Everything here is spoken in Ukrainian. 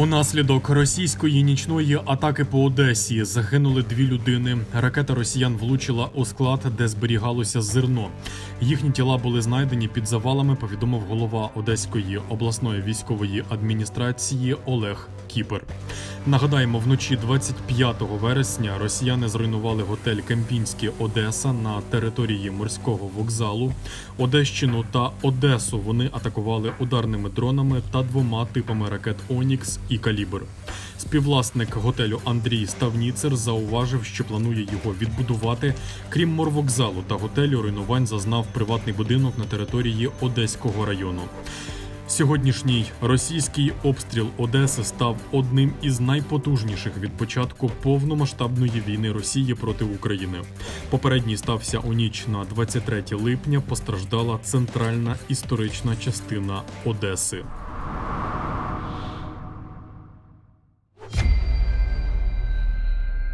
Унаслідок російської нічної атаки по Одесі загинули дві людини. Ракета росіян влучила у склад, де зберігалося зерно. Їхні тіла були знайдені під завалами. Повідомив голова Одеської обласної військової адміністрації Олег Кіпер. Нагадаємо, вночі 25 вересня росіяни зруйнували готель Кемпінський Одеса на території морського вокзалу. Одещину та Одесу вони атакували ударними дронами та двома типами ракет Онікс і Калібр. Співвласник готелю Андрій Ставніцер зауважив, що планує його відбудувати. Крім морвокзалу та готелю, руйнувань зазнав приватний будинок на території Одеського району. Сьогоднішній російський обстріл Одеси став одним із найпотужніших від початку повномасштабної війни Росії проти України. Попередній стався у ніч на 23 липня. Постраждала центральна історична частина Одеси.